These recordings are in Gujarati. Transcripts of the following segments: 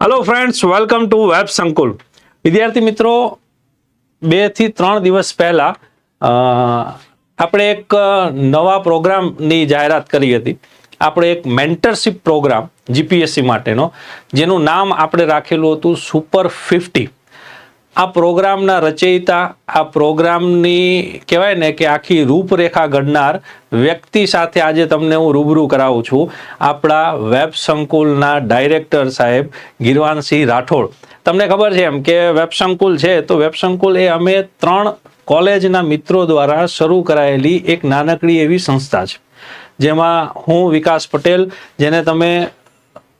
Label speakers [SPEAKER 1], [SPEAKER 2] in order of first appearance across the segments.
[SPEAKER 1] Hello friends welcome to web Sankul વિદ્યાર્થી મિત્રો, બેથી ત્રણ દિવસ પહેલા આપણે એક નવા પ્રોગ્રામની જાહેરાત કરી હતી. આપણે એક મેન્ટરશીપ પ્રોગ્રામ જીપીએસસી માટેનો, જેનું નામ આપણે રાખેલું હતું સુપર ફિફ્ટી આ પ્રોગ્રામના રચયિતા, આ પ્રોગ્રામની કહેવાય ને કે આખી રૂપરેખા ઘડનાર વ્યક્તિ સાથે આજે તમને હું રૂબરૂ કરાવું છું. આપણા વેબ સંકુલના ડાયરેક્ટર સાહેબ ગિરવાનસિંહ રાઠોડ. તમને ખબર છે એમ કે વેબ સંકુલ છે, તો વેબ સંકુલ એ અમે ત્રણ કોલેજના મિત્રો દ્વારા શરૂ કરાયેલી એક નાનકડી એવી સંસ્થા છે. જેમાં હું વિકાસ પટેલ, જેને તમે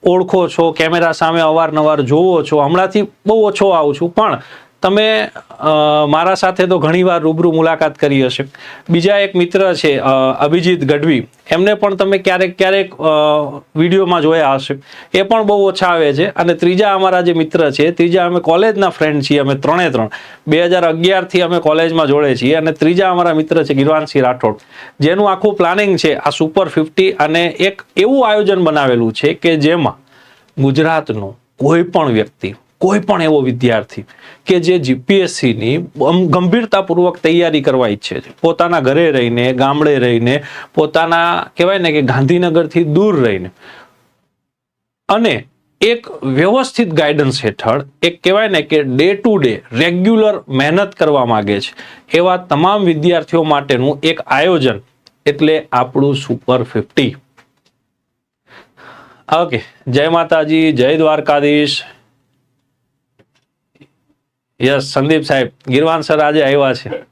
[SPEAKER 1] ઓળખો છો, કેમેરા સામે અવારનવાર જોવો છો. હમણાંથી બહુ ઓછો આવું છું, પણ તમે મારા સાથે તો ઘણીવાર રૂબરૂ મુલાકાત કરી હશે. બીજા એક મિત્ર છે અભિજીત ગઢવી. એમને પણ તમે ક્યારેક ક્યારેક વિડીયોમાં જોયા હશે. એ પણ બહુ ઓછા આવે છે. અને ત્રીજા અમારા જે મિત્ર છે, ત્રીજા અમે કોલેજના ફ્રેન્ડ છીએ, અમે ત્રણે ત્રણ. બે હજાર અગિયારથી અમે કોલેજમાં જોડે છીએ. અને ત્રીજા અમારા મિત્ર છે, ગિરવાનસિંહ રાઠોડ. જેનું આખું પ્લાનિંગ છે, આ સુપર ફિફ્ટી અને એક એવું આયોજન બનાવેલું છે કે જેમાં ગુજરાતનો કોઈ પણ વ્યક્તિ, કોઈ પણ એવો વિદ્યાર્થી કે જે જીપીએસસીની ગંભીરતાપૂર્વક તૈયારી કરવા ઈચ્છે છે. પોતાના ઘરે રહીને, ગામડે રહીને, પોતાના કહેવાય ને કે ગાંધીનગરથી દૂર રહીને. અને એક વ્યવસ્થિત ગાઈડન્સ હેઠળ, એક કહેવાય ને કે ડે ટુ ડે રેગ્યુલર મહેનત કરવા માગે છે. એવા તમામ વિદ્યાર્થીઓ માટેનું એક આયોજન, એટલે આપણું સુપર ફિફ્ટી ઓકે જય માતાજી, જય દ્વારકાધીશ. યસ, સંદીપ સાહેબ. ગિરવાન સર આજે આવ્યા છે.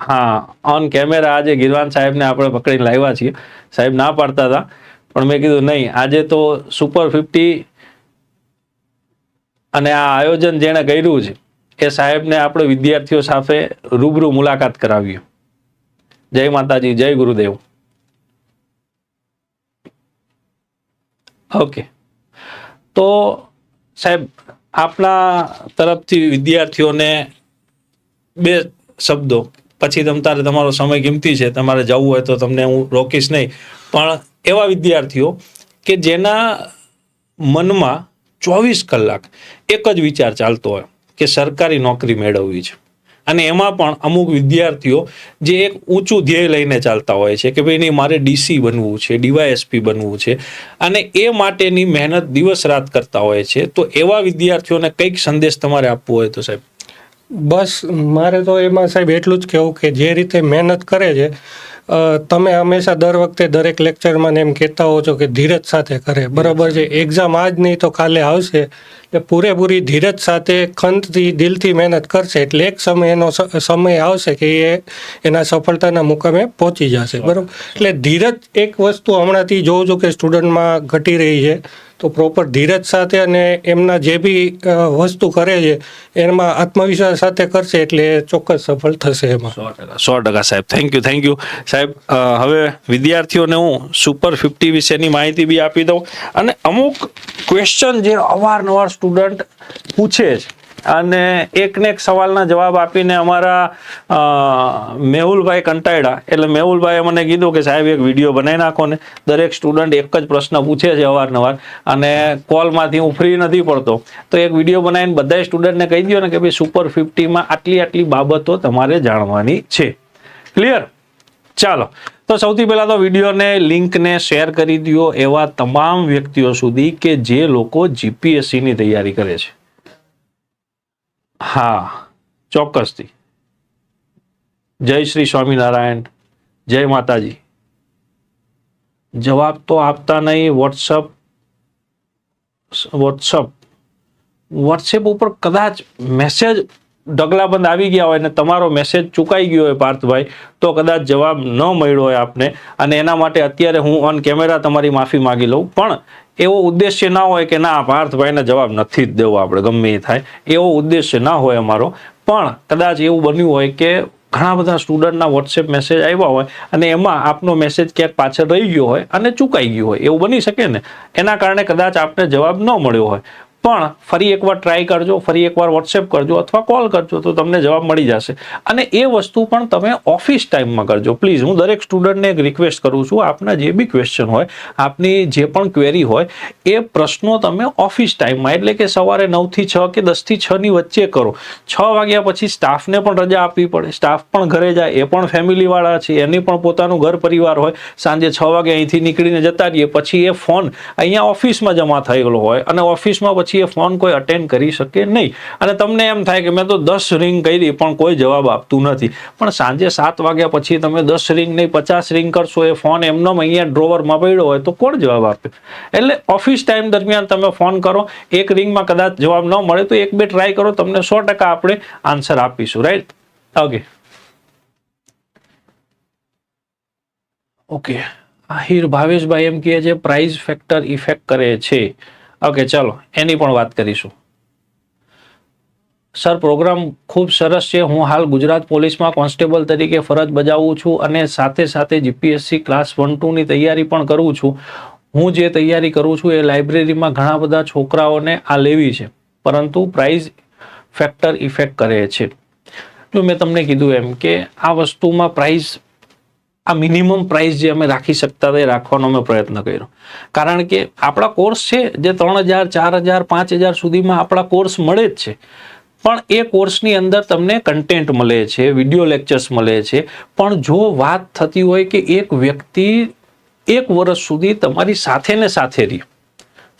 [SPEAKER 1] હા ઓન કેમેરા આજે ગિરવાન સાહેબને આપણે પકડીને લાવ્યા છીએ. સાહેબ ના પાડતા હતા, પણ મેં કીધું નહીં, આજે તો સુપર ફિફ્ટી અને આ આયોજન જેણે કર્યું છે, એ સાહેબને આપણે વિદ્યાર્થીઓ સાથે રૂબરૂ મુલાકાત કરાવી જય માતાજી, જય ગુરુદેવ. ઓકે તો સાહેબ આપના તરફથી વિદ્યાર્થીઓને બે શબ્દો. પછી તમ, તારે તમારો સમય કિંમતી છે, તમારે જવું હોય તો તમને હું રોકીશ નહીં. પણ એવા વિદ્યાર્થીઓ કે જેના મનમાં ચોવીસ કલાક એક જ વિચાર ચાલતો હોય કે સરકારી નોકરી મેળવવી છે. અને એમાં પણ અમુક વિદ્યાર્થીઓ જે એક ઊંચું ધ્યેય લઈને ચાલતા હોય છે કે ભાઈ નહીં, મારે ડીસી બનવું છે, ડીવાયએસપી બનવું છે. અને એ માટેની મહેનત દિવસ રાત કરતા હોય છે. તો એવા વિદ્યાર્થીઓને કંઈક સંદેશ તમારે આપવો હોય તો સાહેબ?
[SPEAKER 2] બસ, મારે તો એમાં સાહેબ એટલું જ કહેવું કે જે રીતે મહેનત કરે છે તમે હંમેશા દર વખતે દરેક લેક્ચરમાં ને એમ કહેતા હો છો કે ધીરજ સાથે કરે. બરાબર છે? એક્ઝામ આજ નહીં તો કાલે આવશે. એટલે પૂરેપૂરી ધીરજ સાથે ખંતથી દિલથી મહેનત કરશે. એટલે એક સમય એનો સમય આવશે કે એ એના સફળતાના મુકામે પહોંચી જશે. બરાબર? એટલે ધીરજ એક વસ્તુ હમણાંથી જોઉં છું કે સ્ટુડન્ટમાં ઘટી રહી છે. તો પ્રોપર ધીરજ સાથે અને એમના જે બી વસ્તુ કરે છે, એમાં આત્મવિશ્વાસ સાથે કરશે એટલે ચોક્કસ સફળ થશે એમાં.
[SPEAKER 1] સો ટકા સાહેબ. થેન્ક યુ થેન્ક યુ સાહેબ હવે વિદ્યાર્થીઓને હું સુપર ફિફ્ટી વિશેની માહિતી બી આપી દઉં. અને અમુક ક્વેશ્ચન જે અવારનવાર સ્ટુડન્ટ પૂછે છે. અને એકને એક સવાલના જવાબ આપીને અમારા મેહુલભાઈ કંટાળ્યા એટલે મેહુલભાઈએ મને કીધું કે સાહેબ એક વીડિયો બનાવી નાખો ને. દરેક સ્ટુડન્ટ એક જ પ્રશ્ન પૂછે છે અવારનવાર અને કોલમાંથી હું ફ્રી નથી પડતો. તો એક વીડિયો બનાવીને બધા સ્ટુડન્ટને કહી દો ને કે ભાઈ સુપર ફિફ્ટીમાં આટલી આટલી બાબતો તમારે જાણવાની છે. ક્લિયર ચાલો. તો સૌથી પહેલાં તો વિડીયોને લિંકને શેર કરી દો એવા તમામ વ્યક્તિઓ સુધી કે જે લોકો જીપીએસસીની તૈયારી કરે છે. હા ચોક્કસથી જય શ્રી સ્વામિનારાયણ જય માતાજી જવાબ તો આપતા નહીં વોટ્સઅપ વોટ્સઅપ વોટ્સએપ ઉપર કદાચ મેસેજ ઢગલાબંધ આવી ગયા હોય ને તમારો મેસેજ ચૂકાઈ ગયો હોય પાર્થભાઈ, તો કદાચ જવાબ ન મળ્યો હોય આપને. અને એના માટે અત્યારે હું ઓન કેમેરા તમારી માફી માંગી લઉં. પણ એવો ઉદ્દેશ્ય ના હોય કે ના, પાર્થભાઈને જવાબ નથી જ દેવો આપણે, ગમે એ થાય. એવો ઉદ્દેશ્ય ના હોય અમારો. પણ કદાચ એવું બન્યું હોય કે ઘણા બધા સ્ટુડન્ટના વોટ્સએપ મેસેજ આવ્યા હોય અને એમાં આપનો મેસેજ ક્યાંક પાછળ રહી ગયો હોય અને ચૂકાઈ ગયો હોય. એવું બની શકે ને? એના કારણે કદાચ આપને જવાબ ન મળ્યો હોય. પણ ફરી એકવાર ટ્રાય કરજો, ફરી એકવાર વોટ્સએપ કરજો અથવા કોલ કરજો તો તમને જવાબ મળી જશે. અને એ વસ્તુ પણ તમે ઓફિસ ટાઈમમાં કરજો. પ્લીઝ હું દરેક સ્ટુડન્ટને એક રિક્વેસ્ટ કરું છું, આપના જે બી ક્વેશ્ચન હોય, આપની જે પણ ક્વેરી હોય, એ પ્રશ્નો તમે ઓફિસ ટાઈમમાં એટલે કે સવારે નવથી છ કે દસથી છની વચ્ચે કરો. છ વાગ્યા પછી સ્ટાફને પણ રજા આપવી પડે. સ્ટાફ પણ ઘરે જાય, એ પણ ફેમિલીવાળા છે, એની પણ પોતાનું ઘર પરિવાર હોય. સાંજે છ વાગે અહીંથી નીકળીને જતા રહીએ, પછી એ ફોન અહીંયા ઓફિસમાં જમા થયેલો હોય. અને ઓફિસમાં પછી એ ફોન કોઈ અટેન્ડ કરી શકે નહીં. અને તમને એમ થાય કે મેં તો દસ રિંગ કરી, પણ કોઈ જવાબ આપતું નથી. પણ સાંજે સાત વાગ્યા પછી તમે દસ રિંગ નહીં, પચાસ રિંગ કરશો, એ ફોન એમનો અહીંયા ડ્રોવરમાં પડ્યો હોય તો કોણ જવાબ આપે? એટલે ઓફિસ ટાઈમ દરમિયાન તમે ફોન કરો, એક રિંગમાં કદાચ જવાબ ન મળે તો એક બે ટ્રાય કરો, તમને સો ટકા આપણે આન્સર આપીશું right okay okay Ahir Bhaveshbhai એમ કહે છે પ્રાઇઝ ફેક્ટર ઇફેક્ટ કરે છે. ઓકે ચાલો, એની પણ વાત કરીશું. સર પ્રોગ્રામ ખૂબ સરસ છે. હું હાલ ગુજરાત પોલીસમાં કોન્સ્ટેબલ તરીકે ફરજ બજાવું છું અને સાથે સાથે જીપીએસસી ક્લાસ વન ટુની તૈયારી પણ કરું છું. હું જે તૈયારી કરું છું એ લાઇબ્રેરીમાં ઘણા બધા છોકરાઓને આ લેવી છે. પરંતુ પ્રાઇઝ ફેક્ટર ઇફેક્ટ કરે છે. જો મેં તમને કીધું એમ કે આ વસ્તુમાં પ્રાઇઝ આ મિનિમમ પ્રાઇસ જે અમે રાખી શકતા હતા એ રાખવાનો અમે પ્રયત્ન કર્યો. કારણ કે આપણા કોર્સ છે જે ત્રણ હજાર, ચાર હજાર, પાંચ હજાર સુધીમાં આપણા કોર્સ મળે જ છે. પણ એ કોર્સની અંદર તમને કન્ટેન્ટ મળે છે વીડિયો લેક્ચર્સ મળે છે. પણ જો વાત થતી હોય કે એક વ્યક્તિ એક વર્ષ સુધી તમારી સાથે ને સાથે રહી.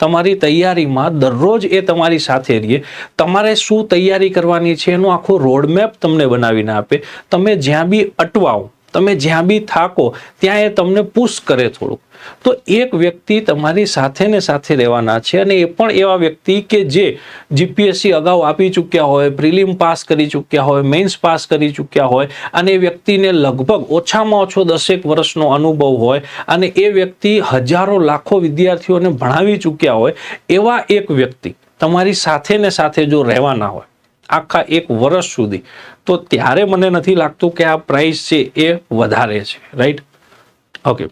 [SPEAKER 1] તમારી તૈયારીમાં દરરોજ એ તમારી સાથે રહીએ તમારે શું તૈયારી કરવાની છે એનો આખો રોડમેપ તમને બનાવીને આપે. તમે જ્યાં બી અટવાઓ તમે જ્યાં બી થાકો, ત્યાં એ તમને પુશ કરે થોડુંક. તો એક વ્યક્તિ તમારી સાથે ને સાથે રહેવાના છે અને એ પણ એવા વ્યક્તિ કે જે જીપીએસસી અગાઉ આપી ચૂક્યા હોય પ્રિલિમ પાસ કરી ચૂક્યા હોય મેન્સ પાસ કરી ચૂક્યા હોય, અને એ વ્યક્તિને લગભગ ઓછામાં ઓછો દસેક વર્ષનો અનુભવ હોય, અને એ વ્યક્તિ હજારો લાખો વિદ્યાર્થીઓને ભણાવી ચૂક્યા હોય, એવા એક વ્યક્તિ તમારી સાથે ને સાથે જો રહેવાના હોય, આખા એક વર્ષ સુધી તો ત્યારે મને નથી લાગતું કે આ પ્રાઇસ છે એ વધારે છે રાઈટ ઓકે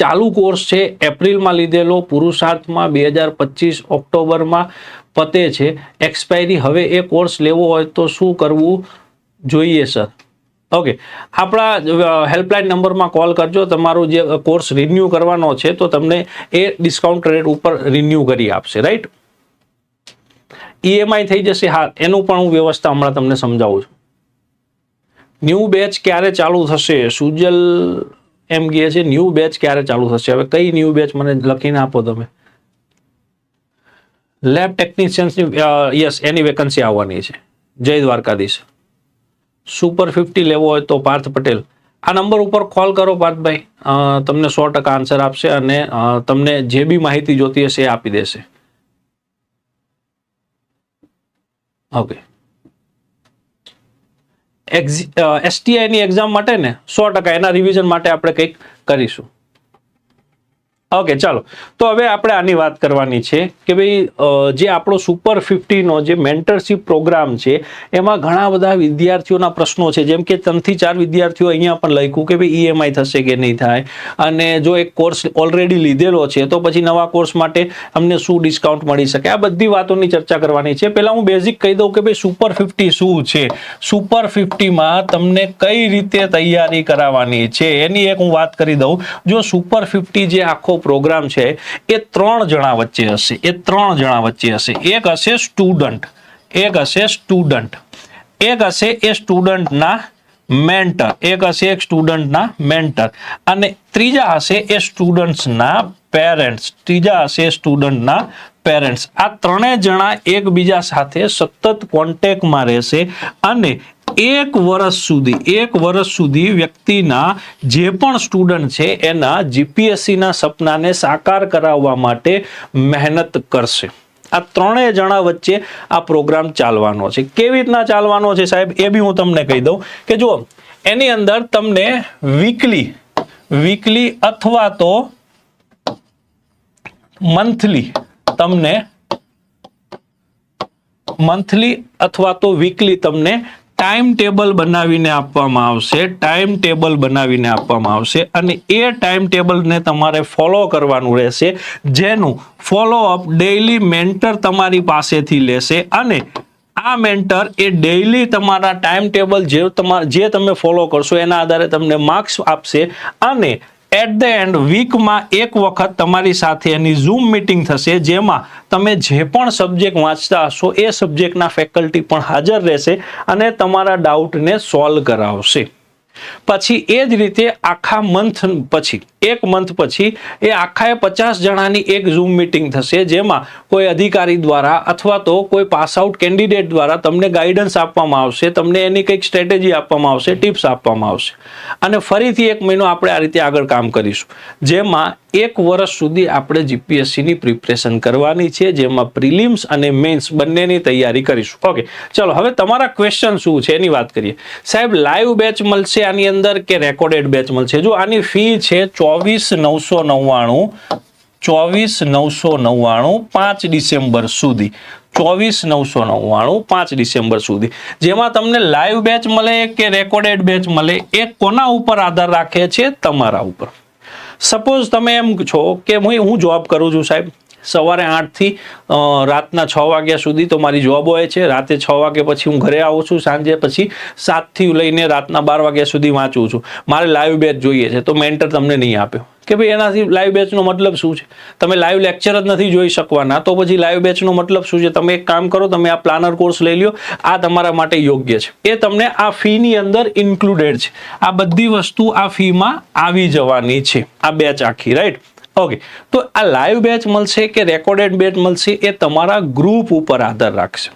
[SPEAKER 1] ચાલુ કોર્સ છે, એપ્રિલમાં લીધેલો, પુરુષાર્થમાં બે હજાર પચીસ ઓક્ટોબરમાં પતે છે. એક્સપાયરી હવે એ કોર્સ લેવો હોય તો શું કરવું જોઈએ સર ઓકે આપણા હેલ્પલાઇન નંબરમાં કોલ કરજો. તમારો જે કોર્સ રિન્યૂ કરવાનો છે, તો તમને એ ડિસ્કાઉન્ટ રેટ ઉપર રિન્યૂ કરી આપશે રાઈટ ઈએમઆઈ થઈ જશે. હા, એનું પણ હું વ્યવસ્થા હમણાં તમને સમજાવું છું. ન્યૂ બેચ ક્યારે ચાલુ થશે? સુજલ એમ કહે છે ન્યૂ બેચ ક્યારે ચાલુ થશે? હવે કઈ ન્યૂ બેચ મને લખીને આપો તમે. લેબ ટેકનિશિયન્સની યસ એની વેકન્સી આવવાની છે. જય દ્વારકાધીશ. સુપર ફિફ્ટી લેવો હોય તો પાર્થ પટેલ. આ નંબર ઉપર કોલ કરો પાર્થભાઈ. તમને સો ટકા આન્સર આપશે અને તમને જે બી માહિતી જોતી હશે એ આપી દેશે. ઓકે એસટીઆઈની એક્ઝામ માટે ને સો ટકા એના રિવિઝન માટે આપણે કંઈક કરીશું. ઓકે ચાલો. તો હવે આપણે આની વાત કરવાની છે કે ભાઈ જે આપણો સુપર ફિફ્ટીનો જે મેન્ટરશીપ પ્રોગ્રામ છે, એમાં ઘણા બધા વિદ્યાર્થીઓના પ્રશ્નો છે. જેમ કે ત્રણથી ચાર વિદ્યાર્થીઓ અહીંયા પણ લખ્યું કે ભાઈ ઈએમઆઈ થશે કે નહીં થાય. અને જો એક કોર્સ ઓલરેડી લીધેલો છે, તો પછી નવા કોર્સ માટે અમને શું ડિસ્કાઉન્ટ મળી શકે? આ બધી વાતોની ચર્ચા કરવાની છે. પહેલાં હું બેઝિક કહી દઉં કે ભાઈ સુપર ફિફ્ટી શું છે? સુપર ફિફ્ટીમાં તમને કઈ રીતે તૈયારી કરાવવાની છે? એની એક હું વાત કરી દઉં. જો સુપર ફિફ્ટી જે આખો પ્રોગ્રામ છે, એ ત્રણ જણા વચ્ચે હશે, એ ત્રણ જણા વચ્ચે હશે. એક હશે સ્ટુડન્ટ એક હશે સ્ટુડન્ટ એક હશે એ સ્ટુડન્ટના મેન્ટર એક હશે એક સ્ટુડન્ટના મેન્ટર અને ત્રીજા હશે એ સ્ટુડન્ટ્સના પેરેન્ટ્સ ત્રીજા હશે સ્ટુડન્ટના પેરેન્ટ્સ આ ત્રણેય જણા એકબીજા સાથે સતત કોન્ટેક્ટમાં રહેશે અને એક વર્ષ સુધી, એક વર્ષ સુધી વ્યક્તિના જે પણ સ્ટુડન્ટ છે, એના જીપીએસસીના સપનાને સાકાર કરાવવા માટે મહેનત કરશે. આ ત્રણેય જણા વચ્ચે આ પ્રોગ્રામ ચાલવાનો છે. કેવી રીતના ચાલવાનો છે સાહેબ? એ બી હું તમને કહી દઉં કે જુઓ, એની અંદર તમને વીકલી વીકલી અથવા તો મંથલી તમને મંથલી અથવા તો વીકલી તમને ટાઈમ ટેબલ બનાવીને આપવામાં આવશે, ટાઈમ ટેબલ બનાવીને આપવામાં આવશે અને એ ટાઈમ ટેબલને તમારે ફોલો કરવાનું રહેશે, જેનું ફોલોઅપ ડેઇલી મેન્ટર તમારી પાસેથી લેશે અને આ મેન્ટર એ ડેઇલી તમારા ટાઈમ ટેબલ જે તમાર જે તમે ફોલો કરશો એના આધારે તમને માર્ક્સ આપશે અને એટ ધ એન્ડ વીકમાં એક વખત તમારી સાથે એની ઝૂમ મિટિંગ થશે, જેમાં તમે જે પણ સબ્જેક્ટ વાંચતા હશો, એ સબ્જેક્ટના ફેકલ્ટી પણ હાજર રહેશે અને તમારા ડાઉટને સોલ્વ કરાવશે. પછી એ જ રીતે આખા મંથ પછી, એક મંથ પછી એ આખાએ પચાસ જણાની એક ઝૂમ મિટિંગ થશે, જેમાં કોઈ અધિકારી દ્વારા અથવા તો કોઈ પાસ આઉટ કેન્ડિડેટ દ્વારા તમને ગાઈડન્સ આપવામાં આવશે, તમને એની કંઈક સ્ટ્રેટેજી આપવામાં આવશે ટિપ્સ આપવામાં આવશે. અને ફરીથી એક મહિનો આપણે આ રીતે આગળ કામ કરીશું. જેમાં એક વર્ષ સુધી આપણે જીપીએસસીની પ્રિપરેશન કરવાની છે, જેમાં પ્રિલિમ્સ અને મેન્સ બંનેની તૈયારી કરીશું. ઓકે ચલો, હવે તમારા ક્વેશ્ચન શું છે? એની વાત કરીએ. સાહેબ લાઈવ બેચ મળશે આની અંદર કે રેકોર્ડેડ બેચ મળશે? જો આની ફી છે ચોવીસ નવસો નવ્વાણું, ચોવીસ નવસો નવ્વાણું, પાંચ ડિસેમ્બર સુધી. ચોવીસ નવસો નવ્વાણું, પાંચ ડિસેમ્બર સુધી. જેમાં તમને લાઈવ બેચ મળે કે રેકોર્ડેડ બેચ મળે, એ કોના ઉપર આધાર રાખે છે? તમારા ઉપર. સપોઝ તમે એમ છો કે હું હું જોબ કરું છું સાહેબ. સવારે આઠથી રાતના છ વાગ્યા સુધી તો મારી જોબ હોય છે. રાતે છ વાગ્યા પછી હું ઘરે આવું છું. સાંજે પછી સાતથી લઈને રાતના બાર વાગ્યા સુધી વાંચું છું. મારે લાઈવ બેચ જોઈએ છે. તો મેન્ટર તમને નહીં આપ્યો. કે ભાઈ, એનાથી લાઈવ બેચનો મતલબ શું છે? તમે લાઈવ લેક્ચર જ નથી જોઈ શકવાના. તો પછી લાઈવ બેચનો મતલબ શું છે? તમે એક કામ કરો, તમે આ પ્લાનર કોર્સ લઈ લ્યો. આ તમારા માટે યોગ્ય છે. એ તમને આ ફીની અંદર ઇન્ક્લુડેડ છે. આ બધી વસ્તુ આ ફીમાં આવી જવાની છે. આ બેચ આખી રાઈટ ઓકે તો આ લાઈવ બેચ મળશે કે રેકોર્ડેડ બેચ મળશે એ તમારા ગ્રુપ ઉપર આધાર રાખશે.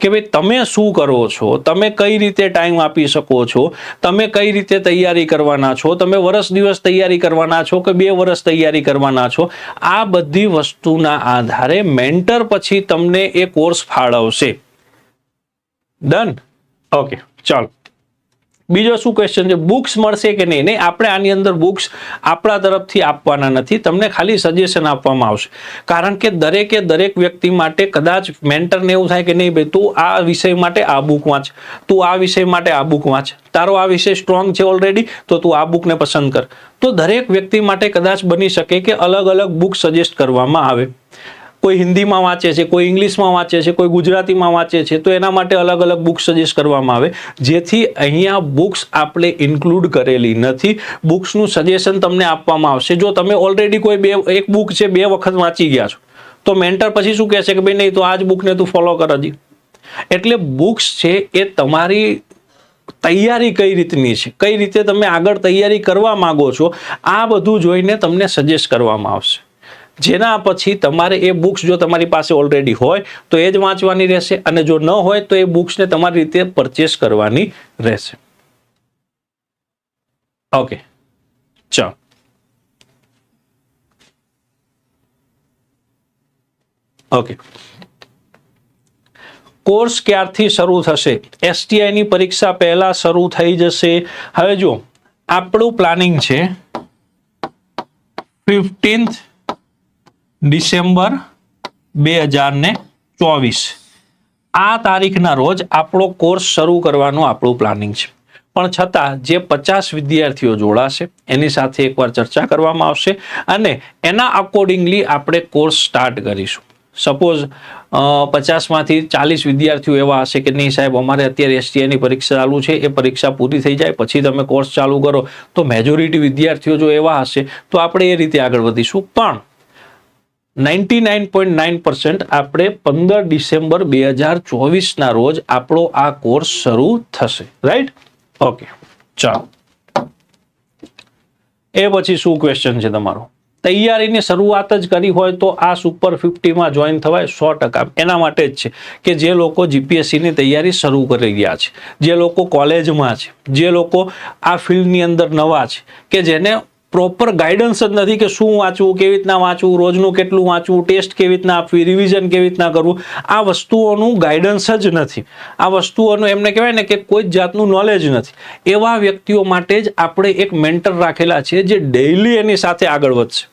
[SPEAKER 1] કે ભાઈ તમે શું કરો છો? તમે કઈ રીતે ટાઈમ આપી શકો છો? તમે કઈ રીતે તૈયારી કરવાના છો? તમે વર્ષ દિવસ તૈયારી કરવાના છો કે બે વર્ષ તૈયારી કરવાના છો? આ બધી વસ્તુના આધારે મેન્ટર પછી તમને એ કોર્સ ફાળવશે. ડન ઓકે ચાલો. બીજો શું ક્વેશ્ચન છે? બુક્સ મળશે કે નહીં? નહીં, આપણે આની અંદર બુક્સ આપણા તરફથી આપવાના નથી. તમને ખાલી સજેશન આપવામાં આવશે. કારણ કે દરેકે દરેક વ્યક્તિ માટે કદાચ મેન્ટરને એવું થાય કે નહીં, ભાઈ, તું આ વિષય માટે આ બુક વાંચ. તું આ વિષય માટે આ બુક વાંચ. તારો આ વિષય સ્ટ્રોંગ છે ઓલરેડી તો તું આ બુકને પસંદ કર. તો દરેક વ્યક્તિ માટે કદાચ બની શકે કે અલગ અલગ બુક સજેસ્ટ કરવામાં આવે. કોઈ હિન્દીમાં વાંચે છે, કોઈ ઇંગ્લિશમાં વાંચે છે, કોઈ ગુજરાતીમાં વાંચે છે, તો એના માટે અલગ અલગ બુક સજેસ્ટ કરવામાં આવે. જેથી અહીંયા બુક્સ આપણે ઇન્ક્લુડ કરેલી નથી. બુક્સનું સજેશન તમને આપવામાં આવશે. જો તમે ઓલરેડી કોઈ બે, એક બુક છે, બે વખત વાંચી ગયા છો, તો મેન્ટર પછી શું કહેશે કે ભાઈ નહીં, તો આ જ બુકને તું ફોલો કર હજી. એટલે બુક્સ છે એ તમારી તૈયારી કઈ રીતની છે? કઈ રીતે તમે આગળ તૈયારી કરવા માગો છો? આ બધું જોઈને તમને સજેસ્ટ કરવામાં આવશે. જેના પછી તમારે એ બુક્સ જો તમારી પાસે ઓલરેડી હોય, તો એ જ વાંચવાની રહેશે અને જો ન હોય, તો એ બુક્સને તમારી રીતે પરચેસ કરવાની રહેશે. ઓકે ચાલો ઓકે કોર્સ ક્યારથી શરૂ થશે? એસટીઆઈની પરીક્ષા પહેલા શરૂ થઈ જશે. હવે જો આપણું પ્લાનિંગ છે ફિફ્ટીન્થ ડિસેમ્બર બે હજાર ને ચોવીસ. આ તારીખના રોજ આપણો કોર્સ શરૂ કરવાનું આપણું પ્લાનિંગ છે. પણ છતાં જે પચાસ વિદ્યાર્થીઓ જોડાશે, એની સાથે એકવાર ચર્ચા કરવામાં આવશે અને એના અકોર્ડિંગલી આપણે કોર્સ સ્ટાર્ટ કરીશું. સપોઝ પચાસમાંથી ચાલીસ વિદ્યાર્થીઓ એવા હશે કે નહીં સાહેબ, અમારે અત્યારે એસટીઆઈની પરીક્ષા ચાલુ છે, એ પરીક્ષા પૂરી થઈ જાય, પછી તમે કોર્સ ચાલુ કરો, તો મેજોરિટી વિદ્યાર્થીઓ જો એવા હશે, તો આપણે એ રીતે આગળ વધીશું. પણ ninety nine point nine percent આપણે પંદર ડિસેમ્બર બે હજાર ચોવીસના રોજ આપણો આ કોર્સ શરૂ થશે. રાઈટ ઓકે ચાલો. એ પછી શું ક્વેશ્ચન છે તમારો? તૈયારીની શરૂઆત જ કરી હોય તો આ સુપર ફિફ્ટીમાં જોઈન થવાય સો ટકા. એના માટે જ છે કે જે લોકો જીપીએસસીની તૈયારી શરૂ કરી રહ્યા છે, જે લોકો કોલેજમાં છે, જે લોકો આ ફિલ્ડની અંદર નવા છે, કે જેને પ્રોપર ગાઈડન્સ જ નથી કે શું વાંચવું, કેવી રીતના વાંચવું, રોજનું કેટલું વાંચવું, ટેસ્ટ કેવી રીતના આપવી રિવિઝન કેવી રીતના કરવું, આ વસ્તુઓનું ગાઈડન્સ જ નથી. આ વસ્તુઓનું એમને કહેવાય ને કે કોઈ જ જાતનું નોલેજ નથી. એવા વ્યક્તિઓ માટે જ આપણે એક મેન્ટર રાખેલા છે જે ડેઇલી એની સાથે આગળ વધશે.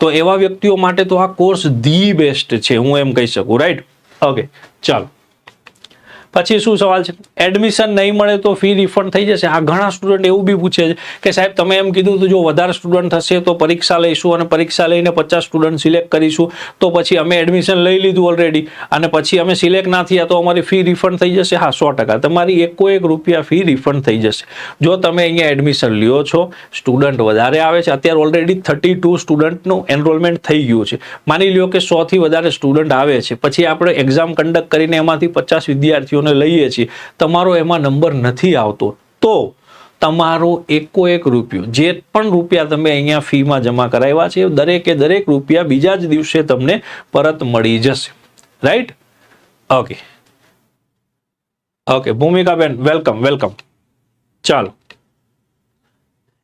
[SPEAKER 1] તો એવા વ્યક્તિઓ માટે તો આ કોર્સ ધી બેસ્ટ છે, હું એમ કહી શકું રાઈટ ઓકે ચાલો. પછી શું સવાલ છે? એડમિશન નહીં મળે તો ફી રિફંડ થઈ જશે? આ ઘણા સ્ટુડન્ટ એવું બી પૂછે છે કે સાહેબ, તમે એમ કીધું તો જો વધારે સ્ટુડન્ટ થશે તો પરીક્ષા લઈશું અને પરીક્ષા લઈને પચાસ સ્ટુડન્ટ સિલેક્ટ કરીશું, તો પછી અમે એડમિશન લઈ લીધું ઓલરેડી અને પછી અમે સિલેક્ટ ના થયા તો અમારી ફી રિફંડ થઈ જશે? હા, સો ટકા. તમારી એકો એક રૂપિયા ફી રિફંડ થઈ જશે. જો તમે અહીંયા એડમિશન લ્યો છો સ્ટુડન્ટ વધારે આવે છે, અત્યારે ઓલરેડી થર્ટી ટુ સ્ટુડન્ટનું એનરોલમેન્ટ થઈ ગયું છે. માની લ્યો કે સોથી વધારે સ્ટુડન્ટ આવે છે. પછી આપણે એક્ઝામ કન્ડક્ટ કરીને એમાંથી પચાસ વિદ્યાર્થીઓને લઈએ છીએ, તમારો એમાં નંબર નથી આવતો, તો તમારો એકો એક રૂપિયો, જે પણ રૂપિયા તમે અહીંયા ફીમાં જમા કરાવ્યા છે, દરેકે દરેક રૂપિયા બીજા જ દિવસે તમને પરત મળી જશે. Right okay okay Bhumikaben welcome welcome ચાલો.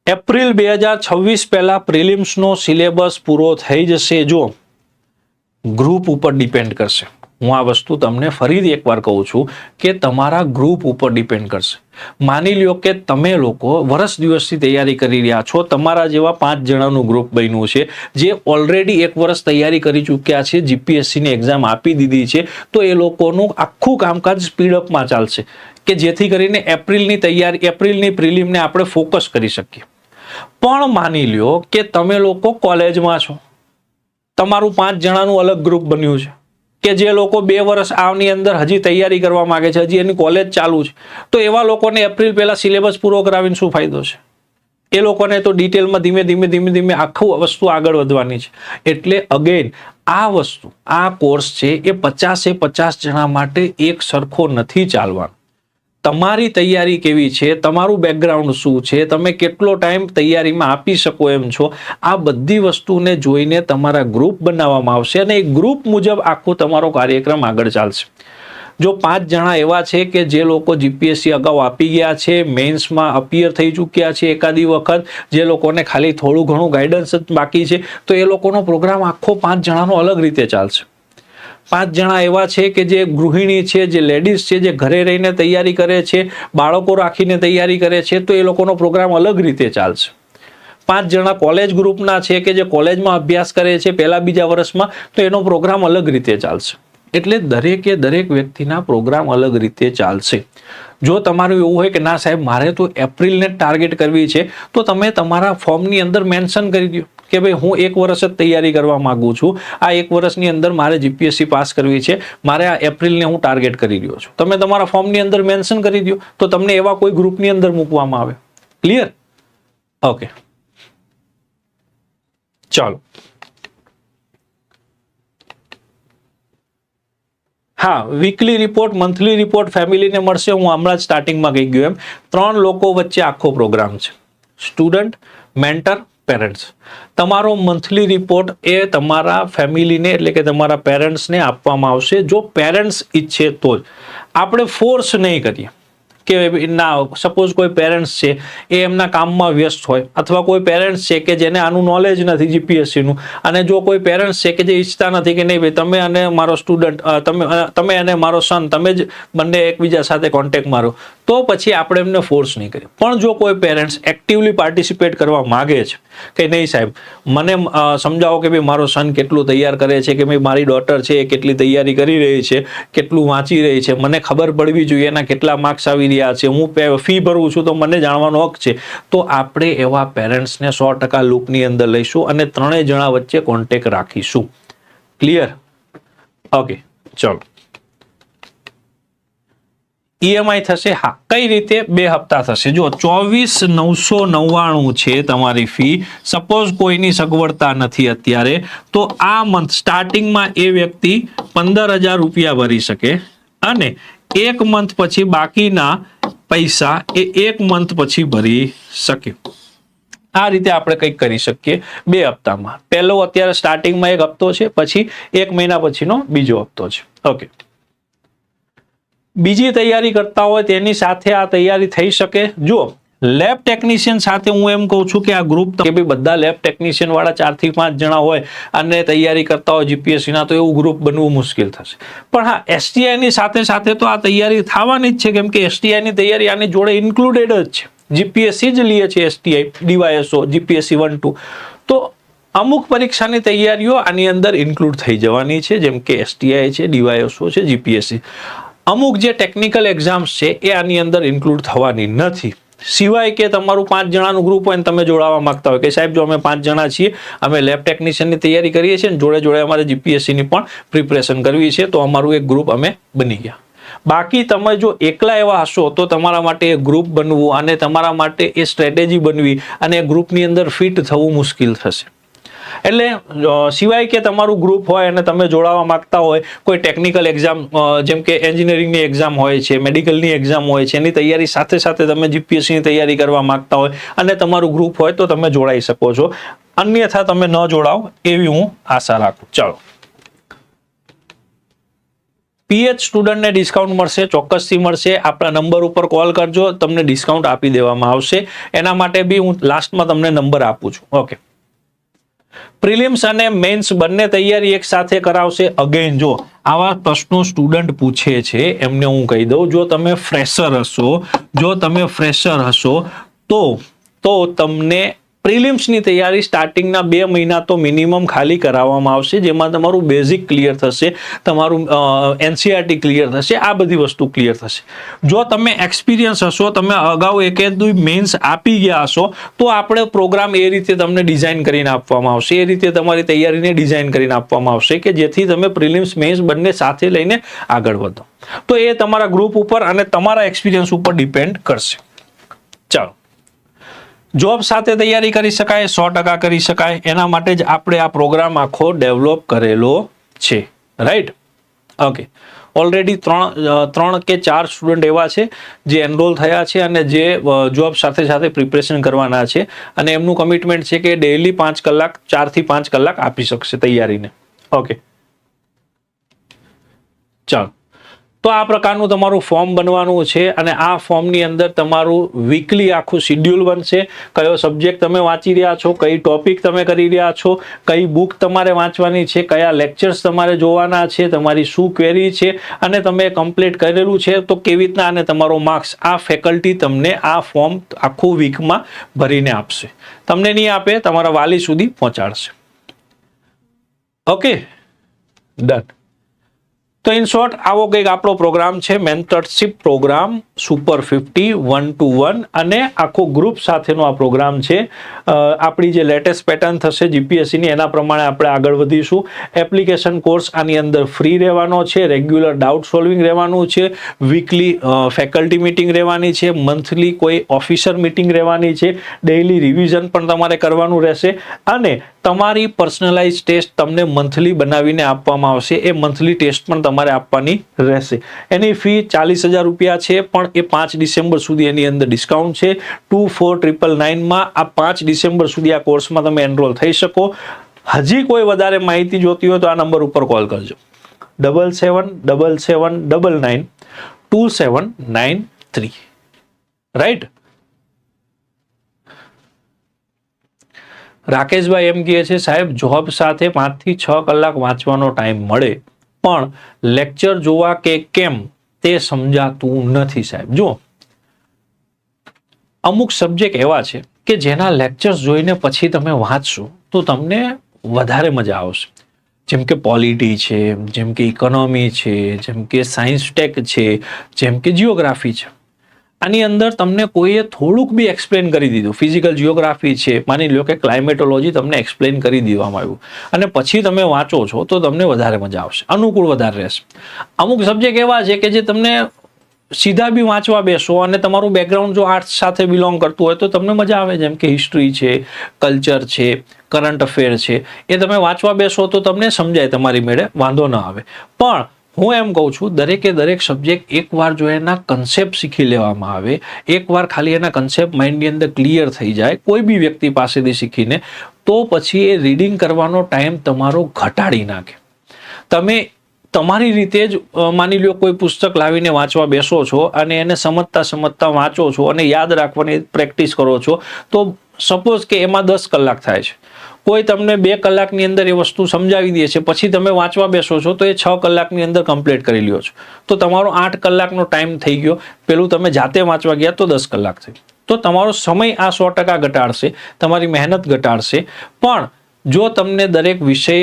[SPEAKER 1] એપ્રિલ બે હજાર છવ્વીસ પહેલા પ્રિલિમ્સનો સિલેબસ પૂરો થઈ જશે જો ગ્રુપ ઉપર ડિપેન્ડ કરશે. હું આ વસ્તુ તમને ફરીથી એકવાર કહું છું કે તમારા ગ્રુપ ઉપર ડિપેન્ડ કરશે. માની લ્યો કે તમે લોકો વર્ષ દિવસથી તૈયારી કરી રહ્યા છો, તમારા જેવા પાંચ જણાનું ગ્રુપ બન્યું છે, જે ઓલરેડી એક વર્ષ તૈયારી કરી ચૂક્યા છે જીપીએસસીની એક્ઝામ આપી દીધી છે, તો એ લોકોનું આખું કામકાજ સ્પીડઅપમાં ચાલશે. કે જેથી કરીને એપ્રિલની તૈયારી, એપ્રિલની પ્રિલિમને આપણે ફોકસ કરી શકીએ. પણ માની લ્યો કે તમે લોકો કોલેજમાં છો. તમારું પાંચ જણાનું અલગ ગ્રુપ બન્યું છે. કે જે લોકો બે વર્ષ આવની અંદર હજી તૈયારી કરવા માગે છે, હજી એની કોલેજ ચાલુ છે. તો એવા લોકોને એપ્રિલ પહેલા સિલેબસ પૂરો કરાવીને શું ફાયદો છે? એ લોકોને તો ડિટેલમાં ધીમે ધીમે ધીમે ધીમે આખું વસ્તુ આગળ વધવાની છે. એટલે અગેન આ વસ્તુ, આ કોર્સ છે એ પચાસે પચાસ જણા માટે એક સરખો નથી ચાલવાનો. તમારી તૈયારી કેવી છે? તમારું બેકગ્રાઉન્ડ શું છે? તમે કેટલો ટાઈમ તૈયારીમાં આપી શકો એમ છો? આ બધી વસ્તુને જોઈને તમારા ગ્રુપ બનાવવામાં આવશે અને એ ગ્રુપ મુજબ આખો તમારો કાર્યક્રમ આગળ ચાલશે. જો પાંચ જણા એવા છે કે જે લોકો જીપીએસસી અગાઉ આપી ગયા છે મેન્સમાં અપિયર થઈ ચૂક્યા છે એકાદી વખત, જે લોકોને ખાલી થોડું ઘણું ગાઈડન્સ જ બાકી છે, તો એ લોકોનો પ્રોગ્રામ આખો પાંચ જણાનો અલગ રીતે ચાલશે. પાંચ જણા એવા છે કે જે ગૃહિણી છે, જે લેડીઝ છે, જે ઘરે રહીને તૈયારી કરે છે, બાળકો રાખીને તૈયારી કરે છે, તો એ લોકોનો પ્રોગ્રામ અલગ રીતે ચાલશે. પાંચ જણા કોલેજ ગ્રુપના છે કે જે કોલેજમાં અભ્યાસ કરે છે પહેલા બીજા વર્ષમાં, તો એનો પ્રોગ્રામ અલગ રીતે ચાલશે. એટલે દરેકે દરેક વ્યક્તિના પ્રોગ્રામ અલગ રીતે ચાલશે. જો તમારું એવું હોય કે ના સાહેબ, મારે તો એપ્રિલને ટાર્ગેટ કરવી છે, તો તમે તમારા ફોર્મની અંદર મેન્શન કરી દો. કે ભાઈ હું એક વર્ષ જ તૈયારી કરવા માગું છું. આ એક વર્ષની અંદર મારે જીપીએસસી પાસ કરવી છે. મારે આ એપ્રિલને હું ટાર્ગેટ કરી રહ્યો છું. તમે તમારા ફોર્મની અંદર મેન્શન કરી દો તો તમને એવા કોઈ ગ્રુપની અંદર મૂકવામાં આવે. ક્લિયર ઓકે ચાલો. હા વીકલી રિપોર્ટ મંથલી રિપોર્ટ ફેમિલીને મળશે. હું હમણાં જ સ્ટાર્ટિંગમાં કહી ગયો એમ. ત્રણ લોકો વચ્ચે આખો પ્રોગ્રામ છે. સ્ટુડન્ટ મેન્ટર પેરેન્ટ્સ તમારો મંથલી રિપોર્ટ એ તમારા ફેમિલીને એટલે કે તમારા પેરેન્ટ્સને આપવામાં આવશે. જો પેરેન્ટ્સ ઈચ્છે તો જ. આપણે ફોર્સ નહીં કરીએ. કે ના સપોઝ કોઈ પેરેન્ટ્સ છે, એ એમના કામમાં વ્યસ્ત હોય, અથવા કોઈ પેરેન્ટ્સ છે કે જેને આનું નોલેજ નથી જીપીએસસીનું અને જો કોઈ પેરેન્ટ્સ છે કે જે ઈચ્છતા નથી કે નહીં ભાઈ, તમે અને મારો સ્ટુડન્ટ તમે તમે અને મારો સન તમે જ બંને એકબીજા સાથે કોન્ટેક્ટ મારો, તો પછી આપણે એમને ફોર્સ નહીં કરીએ. પણ જો કોઈ પેરેન્ટ્સ એક્ટિવલી પાર્ટિસિપેટ કરવા માગે છે, કે નહીં સાહેબ, મને સમજાવો કે ભાઈ, મારો સન કેટલું તૈયાર કરે છે, કે ભાઈ, મારી ડોટર છે એ કેટલી તૈયારી કરી રહી છે, કેટલું વાંચી રહી છે, મને ખબર પડવી જોઈએ એના કેટલા માર્ક્સ આવી રહ્યા છે, હું ફી ભરું છું તો મને જાણવાનો હક છે. તો આપણે એવા પેરેન્ટ્સને સો ટકા લૂપની અંદર લઈશું અને ત્રણેય જણા વચ્ચે કોન્ટેક રાખીશું. ક્લિયર ઓકે ચલો. ઈએમઆઈ થશે? હા. કઈ રીતે? બે હપ્તા થશે. જો ચોવીસ નવસો નવ્વાણું છે તમારી ફી સપોઝ કોઈની સગવડતા નથી અત્યારે, તો આ મંથ સ્ટાર્ટિંગમાં એ વ્યક્તિ પંદર હજાર રૂપિયા ભરી શકે. અને એક મંથ પછી બાકીના પૈસા એ એક મંથ પછી ભરી શકે આ રીતે આપણે કંઈક કરી શકીએ બે હપ્તામાં. પહેલો અત્યારે સ્ટાર્ટિંગમાં એક હપ્તો છે, પછી એક મહિના પછીનો બીજો હપ્તો છે. ઓકે બીજી તૈયારી કરતા હોય તેની સાથે આ તૈયારી થઈ શકે? જો લેબ ટેકનિશિયન સાથે હું એમ કહું છું કે આ ગ્રુપ કે ભાઈ બધા લેબ ટેકનિશિયન વાળા ચારથી પાંચ જણા હોય અને તૈયારી કરતા હોય જીપીએસસીના તો એવું ગ્રુપ બનવું મુશ્કેલ થશે. પણ હા એસટીઆઈની સાથે સાથે તો આ તૈયારી થવાની જ છે, કેમ કે એસટીઆઈની તૈયારી આની જોડે ઇન્ક્લુડેડ જ છે. જીપીએસસી જ લઈએ છે STI DYSO GPSC one two તો અમુક પરીક્ષાની તૈયારીઓ આની અંદર ઇન્ક્લુડ થઈ જવાની છે, જેમ કે એસટીઆઈ છે ડીવાયએસઓ છે જીપીએસસી અમુક જે ટેકનિકલ એક્ઝામ્સ છે, એ આની અંદર ઇન્ક્લુડ થવાની નથી. સિવાય કે તમારું પાંચ જણાનું ગ્રુપ હોય ને તમે જોડાવા માંગતા હોય કે સાહેબ જો અમે પાંચ જણા છીએ, અમે લેબ ટેકનિશિયનની તૈયારી કરીએ છીએ ને જોડે જોડે અમારે જીપીએસસીની પણ પ્રિપરેશન કરવી છે, તો અમારું એક ગ્રુપ અમે બની ગયા. બાકી તમે જો એકલા એવા હશો, તો તમારા માટે એ ગ્રુપ બનવું અને તમારા માટે એ સ્ટ્રેટેજી બનવી અને એ ગ્રુપની અંદર ફિટ થવું મુશ્કેલ થશે. એટલે સિવાય કે તમારું ગ્રુપ હોય અને તમે જોડાવા માંગતા હોય, કોઈ ટેકનિકલ એક્ઝામ જેમ કે એન્જિનિયરિંગની એક્ઝામ હોય છે મેડિકલની એક્ઝામ હોય છે, એની તૈયારી સાથે સાથે તમે જીપીએસસીની તૈયારી કરવા માંગતા હોય અને તમારું ગ્રુપ હોય તો તમે જોડાઈ શકો છો. અન્યથા તમે ન જોડાઓ એવી હું આશા રાખું. ચાલો. પીએચ સ્ટુડન્ટને ડિસ્કાઉન્ટ મળશે ચોક્કસથી મળશે. આપણા નંબર ઉપર કોલ કરજો, તમને ડિસ્કાઉન્ટ આપી દેવામાં આવશે. એના માટે બી હું લાસ્ટમાં તમને નંબર આપું છું. ઓકે પ્રિલિમ્સ અને મેન્સ બંને તૈયારી એક સાથે કરાવશે. અગેન જો આવા પ્રશ્નો સ્ટુડન્ટ પૂછે છે, એમને હું કહી દઉં, જો તમે ફ્રેશર હશો, જો તમે ફ્રેશર હશો, તો તો તમને પ્રિલિમ્સની તૈયારી સ્ટાર્ટિંગના બે મહિના તો મિનિમમ ખાલી કરાવવામાં આવશે, જેમાં તમારું બેઝિક ક્લિયર થશે, તમારું એનસીઆરટી ક્લિયર થશે, આ બધી વસ્તુ ક્લિયર થશે. જો તમે એક્સપિરિયન્સ હશો, તમે અગાઉ એક મેન્સ આપી ગયા હશો, તો આપણે પ્રોગ્રામ એ રીતે તમને ડિઝાઇન કરીને આપવામાં આવશે. એ રીતે તમારી તૈયારીને ડિઝાઇન કરીને આપવામાં આવશે કે જેથી તમે પ્રિલિમ્સ મેન્સ બંને સાથે લઈને આગળ વધો. તો એ તમારા ગ્રુપ ઉપર અને તમારા એક્સપિરિયન્સ ઉપર ડિપેન્ડ કરશે. ચાલો. જોબ સાથે તૈયારી કરી શકાય, સો ટકા કરી શકાય. એના માટે જ આપણે આ પ્રોગ્રામ આખો ડેવલપ કરેલો છે. રાઈટ ઓકે ઓલરેડી ત્રણ ત્રણ કે ચાર સ્ટુડન્ટ એવા છે જે એનરોલ થયા છે અને જે જોબ સાથે સાથે પ્રિપરેશન કરવાના છે અને એમનું કમિટમેન્ટ છે કે ડેઈલી પાંચ કલાક ચારથી પાંચ કલાક આપી શકશે તૈયારીને. ઓકે ચાલો. તો આ પ્રકારનું તમારું ફોર્મ બનવાનું છે અને આ ફોર્મની અંદર તમારું વીકલી આખું શિડ્યુલ બનશે. કયો સબ્જેક્ટ તમે વાંચી રહ્યા છો, કઈ ટોપિક તમે કરી રહ્યા છો, કઈ બુક તમારે વાંચવાની છે, કયા લેક્ચર્સ તમારે જોવાના છે, તમારી શું ક્વેરી છે અને તમે કમ્પ્લીટ કરેલું છે, તો કેવી રીતના અને તમારો માર્ક્સ આ ફેકલ્ટી તમને આ ફોર્મ આખું વીકમાં ભરીને આપશે. તમને નહીં આપે, તમારા વાલી સુધી પહોંચાડશે. ઓકે ડન તો ઇન શોર્ટ આવો કંઈક આપણો પ્રોગ્રામ છે mentorship programme super fifty one two one અને આખો ગ્રુપ સાથેનો આ પ્રોગ્રામ છે. આપણી જે લેટેસ્ટ પેટર્ન થશે જીપીએસસીની એના પ્રમાણે આપણે આગળ વધીશું. એપ્લિકેશન કોર્સ આની અંદર ફ્રી રહેવાનો છે રેગ્યુલર ડાઉટ સોલ્વિંગ રહેવાનું છે વીકલી ફેકલ્ટી મિટિંગ રહેવાની છે મંથલી કોઈ ઓફિસર મિટિંગ રહેવાની છે ડેઇલી રિવિઝન પણ તમારે કરવાનું રહેશે. અને તમારી પર્સનલાઇઝ ટેસ્ટ તમને મંથલી બનાવીને આપવામાં આવશે. એ મંથલી ટેસ્ટ પણ તમારે આપવાની રહેશે. એની ફી ચાલીસ હજાર રૂપિયા છે, પણ એ પાંચ ડિસેમ્બર સુધી એની અંદર ડિસ્કાઉન્ટ છે. ટુ ફોર ટ્રિપલ નાઇનમાં આ પાંચ ડિસેમ્બર સુધી આ કોર્સમાં તમે એનરોલ થઈ શકો. હજી કોઈ વધારે માહિતી જોતી હોય તો આ નંબર ઉપર કોલ કરજો. Double seven double seven double nine two seven nine three right રાકેશભાઈ એમ કહે છે, સાહેબ જોબ સાથે પાંચથી છ કલાક વાંચવાનો ટાઈમ મળે, પણ લેક્ચર જોવા કે કેમ તે સમજાતું નથી સાહેબ. જુઓ, અમુક સબ્જેક્ટ એવા છે કે જેના લેક્ચર્સ જોઈને પછી તમે વાંચશો તો તમને વધારે મજા આવશે. જેમ કે પોલિટી છે, જેમ કે ઇકોનોમી છે, જેમ કે સાયન્સ ટેક છે, જેમ કે જિયોગ્રાફી છે. આની અંદર તમને કોઈએ થોડુંક બી એક્સપ્લેન કરી દીધું. ફિઝિકલ જિયોગ્રાફી છે, માની લો કે ક્લાઇમેટોલોજી તમને એક્સપ્લેન કરી દેવામાં આવ્યું. અને પછી તમે વાંચો છો તો તમને વધારે મજા આવશે. અનુકૂળ વધારે રહેશે. અમુક સબ્જેક્ટ એવા છે કે જે તમને સીધા બી વાંચવા બેસો અને તમારું બેકગ્રાઉન્ડ જો આર્ટ્સ સાથે બિલોંગ કરતું હોય તો તમને મજા આવે. જેમ કે હિસ્ટ્રી છે કલ્ચર છે કરંટ અફેર છે. એ તમે વાંચવા બેસો તો તમને સમજાય તમારી મેળે વાંધો ન આવે. પણ હું એમ કહું છું, દરેકે દરેક સબ્જેક્ટ એકવાર જો એના કન્સેપ્ટ શીખી લેવામાં આવે, એકવાર ખાલી એના કન્સેપ્ટ માઇન્ડની અંદર ક્લિયર થઈ જાય, કોઈ બી વ્યક્તિ પાસેથી શીખીને, તો પછી એ રીડિંગ કરવાનો ટાઈમ તમારો ઘટાડી નાખે. તમે તમારી રીતે જ માની લો કોઈ પુસ્તક લાવીને વાંચવા બેસો છો અને એને સમજતા સમજતા વાંચો છો અને યાદ રાખવાની પ્રેક્ટિસ કરો છો, તો સપોઝ કે એમાં દસ કલાક થાય છે. કોઈ તમને બે કલાકની અંદર એ વસ્તુ સમજાવી દે છે, પછી તમે વાંચવા બેસો છો, તો એ છ કલાકની અંદર કમ્પ્લીટ કરી લ્યો છો. તો તમારો આઠ કલાકનો ટાઈમ થઈ ગયો. પેલું તમે જાતે વાંચવા ગયા તો દસ કલાક થઈ તો તમારો સમય આ સો ટકા ઘટાડશે, તમારી મહેનત ઘટાડશે. પણ જો તમને દરેક વિષય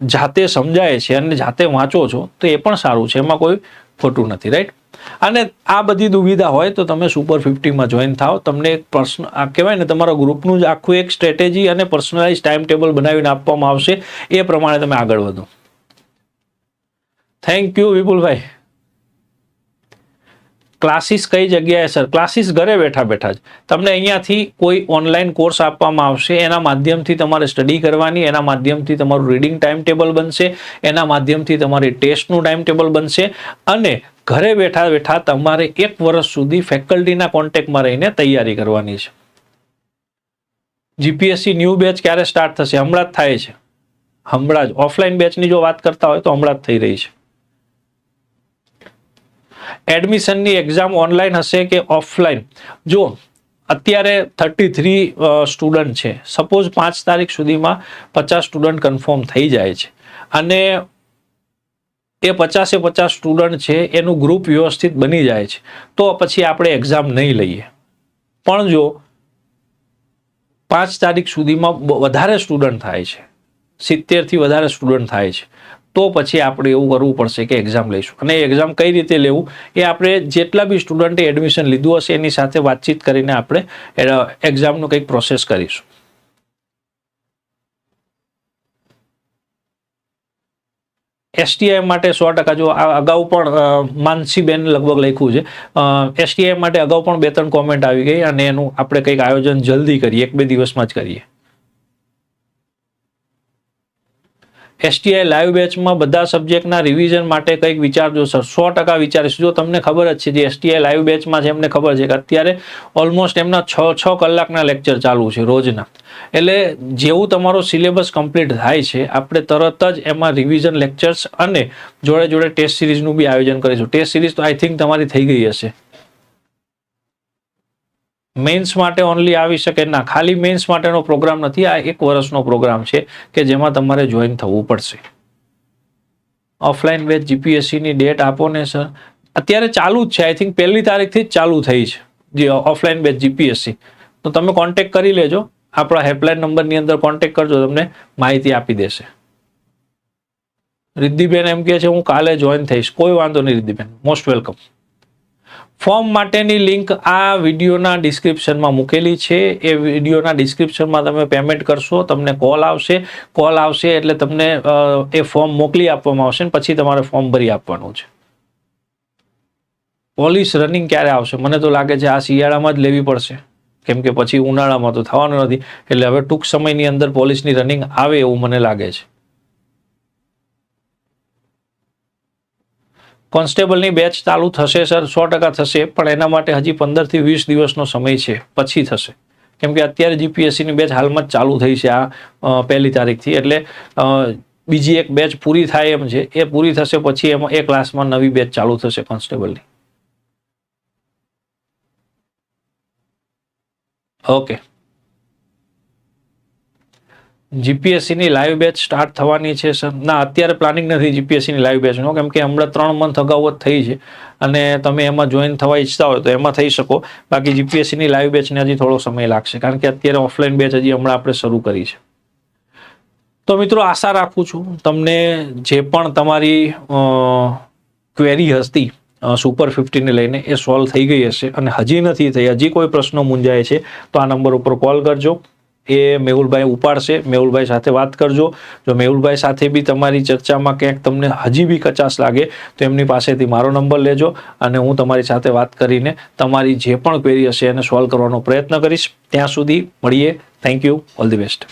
[SPEAKER 1] જાતે સમજાય છે અને જાતે વાંચો છો, તો એ પણ સારું છે, એમાં કોઈ ખોટું નથી રાઈટ અને આ બધી દુવિધા હોય તો તમે સુપર ફિફ્ટીમાં જોઈન થાઓ. તમને એક પર્સન કહેવાય ને, તમારા ગ્રુપનું જ આખું એક સ્ટ્રેટેજી અને પર્સનલાઇઝ ટાઈમ ટેબલ બનાવીને આપવામાં આવશે. એ પ્રમાણે તમે આગળ વધો. Thank you Vipulbhai. ક્લાસીસ કઈ જગ્યાએ સર ક્લાસીસ ઘરે બેઠા બેઠા જ. તમને અહીંયાથી કોઈ ઓનલાઈન કોર્સ આપવામાં આવશે. એના માધ્યમથી તમારે સ્ટડી કરવાની, એના માધ્યમથી તમારું રીડિંગ ટાઈમ ટેબલ બનશે, એના માધ્યમથી તમારી ટેસ્ટનું ટાઈમ ટેબલ બનશે. અને ઘરે બેઠા બેઠા તમારે એક વર્ષ સુધી ફેકલ્ટીના કોન્ટેક્ટમાં રહીને તૈયારી કરવાની છે. જીપીએસસી ન્યૂ બેચ ક્યારે સ્ટાર્ટ થશે? હમણાં જ થાય છે. હમણાં જ. ઓફલાઈન બેચની જો વાત કરતા હોય તો હમણાં જ થઈ રહી છે. એડમિશનની એક્ઝામ ઓનલાઈન હશે કે ઓફલાઈન જો, અત્યારે થર્ટી થ્રી સ્ટુડન્ટ છે. સપોઝ પાંચ તારીખ સુધીમાં પચાસ સ્ટુડન્ટ કન્ફર્મ થઈ જાય છે. અને એ પચાસે પચાસ સ્ટુડન્ટ છે, એનું ગ્રુપ વ્યવસ્થિત બની જાય છે. તો પછી આપણે એક્ઝામ નહીં લઈએ. પણ જો પાંચ તારીખ સુધીમાં વધારે સ્ટુડન્ટ થાય છે સિત્તેરથી વધારે સ્ટુડન્ટ થાય છે, તો પછી આપણે એવું કરવું પડશે કે એક્ઝામ લઈશું. અને એક્ઝામ કઈ રીતે લેવું, એ આપણે જેટલા બી સ્ટુડન્ટે એડમિશન લીધું હશે, એની સાથે વાતચીત કરીને આપણે એક્ઝામનું કંઈક પ્રોસેસ કરીશું. એસટીઆઈ માટે સો ટકા જો અગાઉ પણ માનસીબેન લગભગ લખ્યું છે. એસટીઆઈ માટે અગાઉ પણ બે ત્રણ કોમેન્ટ આવી ગઈ અને એનું આપણે કંઈક આયોજન જલ્દી કરીએ, એક બે દિવસમાં જ કરીએ. એસટીઆઈ લાઈવ બેચમાં બધા સબ્જેક્ટના રિવિઝન માટે કંઈક વિચારજો સર સો ટકા વિચારીશું. જો તમને ખબર જ છે, જે એસટીઆઈ લાઈવ બેચમાં છે, એમને ખબર છે કે અત્યારે ઓલમોસ્ટ એમના છ છ કલાકના લેક્ચર ચાલુ છે રોજના. એટલે જેવું તમારો સિલેબસ કમ્પ્લીટ થાય છે, આપણે તરત જ એમાં રિવિઝન લેક્ચર્સ અને જોડે જોડે ટેસ્ટ સિરીઝનું બી આયોજન કરીશું. ટેસ્ટ સિરીઝ તો આઈ થિંક તમારી થઈ ગઈ હશે. મેન્સ માટે ઓનલી આવી શકે. ના, ખાલી મેન્સ માટેનો પ્રોગ્રામ નથી. આ એક વર્ષનો પ્રોગ્રામ છે કે જેમાં તમારે જોઈન થવું પડશે. ઓફલાઈન બેચ જીપીએસસીની ડેટ આપો ને સર અત્યારે ચાલુ જ છે. આઈ થિંક પહેલી તારીખથી જ ચાલુ થઈ છે. જે ઓફલાઈન બેચ જીપીએસસી તો તમે કોન્ટેક કરી લેજો. આપણા હેલ્પલાઇન નંબરની અંદર કોન્ટેક કરજો. તમને માહિતી આપી દેશે. રિદ્ધિબેન એમ કહે છે, હું કાલે જોઈન થઈશ. કોઈ વાંધો નહીં, રિદ્ધિબેન. મોસ્ટ વેલકમ ફોર્મ માટેની લિંક આ વિડીયોના ડિસ્ક્રિપ્શનમાં મૂકેલી છે. એ વિડીયોના ડિસ્ક્રિપ્શનમાં તમે પેમેન્ટ કરશો, તમને કોલ આવશે. કોલ આવશે એટલે તમને એ ફોર્મ મોકલી આપવામાં આવશે પછી તમારે ફોર્મ ભરી આપવાનું છે. પોલીસ રનિંગ ક્યારે આવશે? મને તો લાગે છે આ શિયાળામાં જ લેવી પડશે. કેમ કે પછી ઉનાળામાં તો થવાનું નથી. એટલે હવે ટૂંક સમયની અંદર પોલીસની રનિંગ આવે એવું મને લાગે છે. કોન્સ્ટેબલની બેચ ચાલુ થશે, સર. સો ટકા થશે, પણ એના માટે હજી પંદરથી વીસ દિવસનો સમય છે. પછી થશે. કેમ કે અત્યારે જીપીએસસીની બેચ હાલમાં જ ચાલુ થઈ છે આ પહેલી તારીખથી. એટલે બીજી એક બેચ પૂરી થાય એમ છે. એ પૂરી થશે પછી એમાં એ ક્લાસમાં નવી બેચ ચાલુ થશે કોન્સ્ટેબલની. ઓકે. જીપીએસસીની લાઈવ બેચ સ્ટાર્ટ થવાની છે સર. ના, અત્યારે પ્લાનિંગ નથી જીપીએસસીની લાઈવ બેચનો, કેમ કે હમણાં ત્રણ મંથ અગાઉ જ થઈ છે અને તમે એમાં જોઈન થવા ઈચ્છતા હોય તો એમાં થઈ શકો. બાકી જીપીએસસીની લાઈવ બેચને હજી થોડો સમય લાગશે, કારણ કે અત્યારે ઓફલાઈન બેચ હજી હમણાં આપણે શરૂ કરી છે. તો મિત્રો આશા રાખું છું તમને જે પણ તમારી ક્વેરી હતી સુપર ફિફ્ટીને લઈને એ સોલ્વ થઈ ગઈ હશે અને હજી નથી થઈ. હજી કોઈ પ્રશ્નો મૂંઝાય છે તો આ નંબર ઉપર કોલ કરજો. એ મેહુલભાઈ ઉપાડશે. મેહુલભાઈ સાથે વાત કરજો. જો મેહુલભાઈ સાથે બી તમારી ચર્ચામાં ક્યાંક તમને હજી બી કચાશ લાગે, તો એમની પાસેથી મારો નંબર લેજો અને હું તમારી સાથે વાત કરીને તમારી જે પણ ક્વેરી હશે એને સોલ્વ કરવાનો પ્રયત્ન કરીશ. ત્યાં સુધી મળીએ. Thank you all the best